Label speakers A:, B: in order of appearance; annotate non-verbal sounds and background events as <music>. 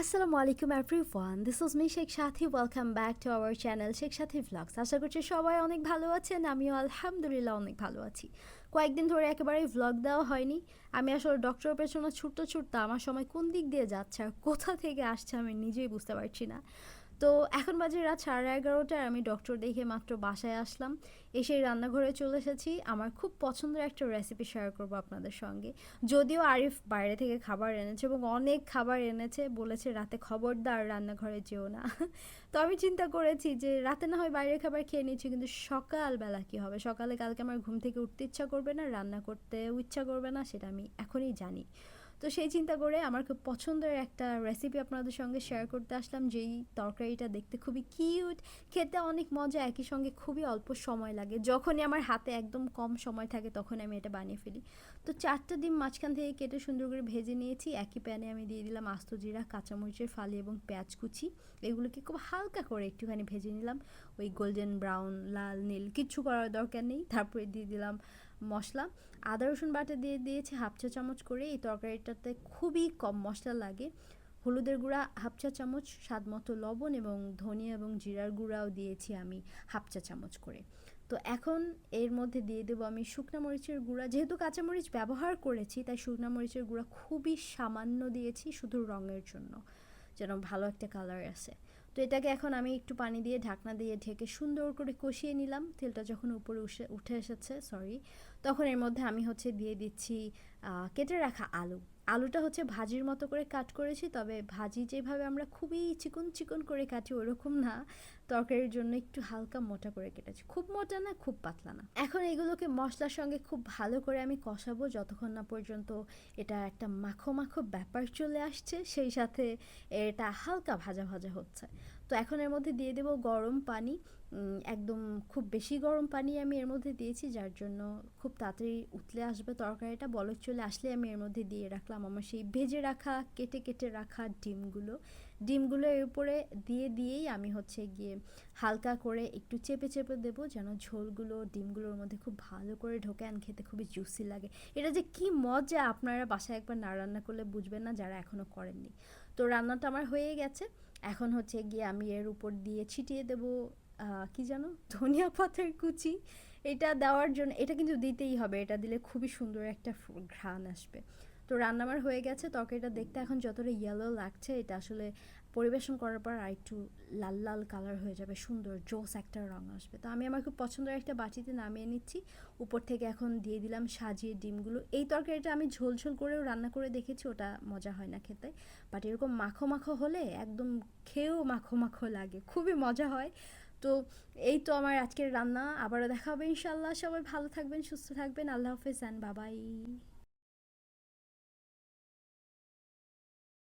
A: আসসালামু আলাইকুম everyone this is me Sheikh Sathi welcome back to our channel Sheikh Sathi vlogs আশা করছি সবাই অনেক ভালো আছেন, আমিও আলহামদুলিল্লাহ অনেক ভালো আছি। কয়েকদিন ধরে একেবারেই ভ্লগ দেওয়া হয়নি। আমি আসলে ডক্টরের পেছনে ছুটতে ছুটতে আমার সময় কোন দিক দিয়ে যাচ্ছে আর কোথা থেকে আসছে আমি নিজেই বুঝতে পারছি না। তো এখন বাজে রাত সাড়ে এগারোটায় আমি ডক্টর দেখে মাত্র বাসায় আসলাম। এসে রান্নাঘরে চলে এসেছি। আমার খুব পছন্দের একটা রেসিপি শেয়ার করব আপনাদের সঙ্গে। যদিও আরিফ বাইরে থেকে খাবার এনেছে এবং অনেক খাবার এনেছে, বলেছে রাতে খবরদার, রান্নাঘরে যেও না। <laughs> তো আমি চিন্তা করেছি যে রাতে না হয় বাইরের খাবার খেয়ে নিচ্ছি, কিন্তু সকালবেলা কী হবে? সকালে কালকে আমার ঘুম থেকে উঠতে ইচ্ছা করবে না, রান্না করতেও ইচ্ছা করবে না, সেটা আমি এখনই জানি। তো সেই চিন্তা করে আমার খুব পছন্দের একটা রেসিপি আপনাদের সঙ্গে শেয়ার করতে আসলাম, যেই তরকারিটা দেখতে খুবই কিউট খেতে অনেক মজা, একই সঙ্গে খুবই অল্প সময় লাগে। যখনই আমার হাতে একদম কম সময় থাকে তখন আমি এটা বানিয়ে ফেলি। তো চারটা ডিম মাঝখান থেকে কেটে সুন্দর করে ভেজে নিয়েছি। একই প্যানে আমি দিয়ে দিলাম আস্ত জিরা, কাঁচামরিচের ফালি এবং পেঁয়াজ কুচি। এগুলোকে খুব হালকা করে একটুখানি ভেজে নিলাম। ওই গোল্ডেন ব্রাউন লাল, নীল, কিচ্ছু করার দরকার নেই। তারপরে দিয়ে দিলাম মশলা। আদা, রসুন বাটা দিয়ে দিয়েছি হাফ চা চামচ করে। এই তরকারিটাতে খুবই কম মশলা লাগে। হলুদের গুঁড়া হাফ চা চামচ, স্বাদ মতো লবণ এবং ধনিয়া এবং জিরার গুঁড়াও দিয়েছি আমি হাফ চা চামচ করে। তো এখন এর মধ্যে দিয়ে দেবো আমি শুকনা মরিচের গুঁড়া। যেহেতু কাঁচামরিচ ব্যবহার করেছি, তাই শুকনা মরিচের গুঁড়া খুবই সামান্য দিয়েছি শুধু রঙের জন্য, যেন ভালো একটা কালার আসে। তো এটাকে এখন আমি একটু পানি দিয়ে ঢাকনা দিয়ে ঢেকে সুন্দর করে কষিয়ে নিলাম। তেলটা যখন উপরে উঠে এসেছে সরি তখন এর মধ্যে আমি হচ্ছে দিয়ে দিচ্ছি কেটে রাখা আলু। আলুটা হচ্ছে ভাজির মতো করে কাট করেছি, তবে ভাজি যেভাবে আমরা খুবই চিকন চিকন করে কাটি ওরকম না। তরকারির জন্য একটু হালকা মোটা করে কেটেছি। খুব মোটা না, খুব পাতলা না। এখন এগুলোকে মশলার সঙ্গে খুব ভালো করে আমি কষাবো যতক্ষণ না পর্যন্ত এটা একটা মাখো মাখো ব্যাপার চলে আসছে, সেই সাথে এটা হালকা ভাজা ভাজা হচ্ছে। তো এখন এর মধ্যে দিয়ে দেবো গরম পানি। একদম খুব বেশি গরম পানি আমি এর মধ্যে দিয়েছি, যার জন্য খুব তাড়াতাড়ি উতলে আসবে তরকারিটা। বলক চলে আসলে আমি এর মধ্যে দিয়ে রাখলাম আমার সেই ভেজে রাখা, কেটে কেটে রাখা ডিমগুলো। ডিমগুলো এর উপরে দিয়ে দিয়েই আমি হচ্ছে গিয়ে হালকা করে একটু চেপে চেপে দেবো যেন ঝোলগুলো, ডিমগুলোর মধ্যে খুব ভালো করে ঢোকে আন খেতে খুবই জুসি লাগে। এটা যে কি মজা! আপনারা বাসায় একবার না রান্না করলে বুঝবেন না, যারা এখনও করেননি। তো রান্নাটা আমার হয়ে গেছে। এখন হচ্ছে গিয়ে আমি এর উপর দিয়ে ছিটিয়ে দেবো কি জানো? ধনিয়া পাতার কুচি। এটা দেওয়ার জন্য, এটা কিন্তু দিতেই হবে। এটা দিলে খুবই সুন্দর একটা ঘ্রাণ আসবে। তো রান্না আমার হয়ে গেছে, তরকারিটা দেখতে এখন যতটা ইয়েলো লাগছে, এটা আসলে পরিবেশন করার পর আর একটু লাল লাল কালার হয়ে যাবে, সুন্দর, জোস একটা রঙ আসবে। তো আমি আমার খুব পছন্দের একটা বাটিতে নামিয়ে নিচ্ছি, উপর থেকে এখন দিয়ে দিলাম সাজিয়ে ডিমগুলো। এই তরকারিটা আমি ঝোল ঝোল করেও রান্না করে দেখেছি, ওটা মজা হয় না খেতে। বাট এরকম মাখো মাখো হলে একদম খেয়েও মাখো মাখো লাগে, খুবই মজা হয়। তো এই তো আমার আজকের রান্না, আবারও দেখা হবে ইনশাল্লাহ। সবাই ভালো থাকবেন, সুস্থ থাকবেন। আল্লাহ হাফেজ অ্যান্ড বাবাই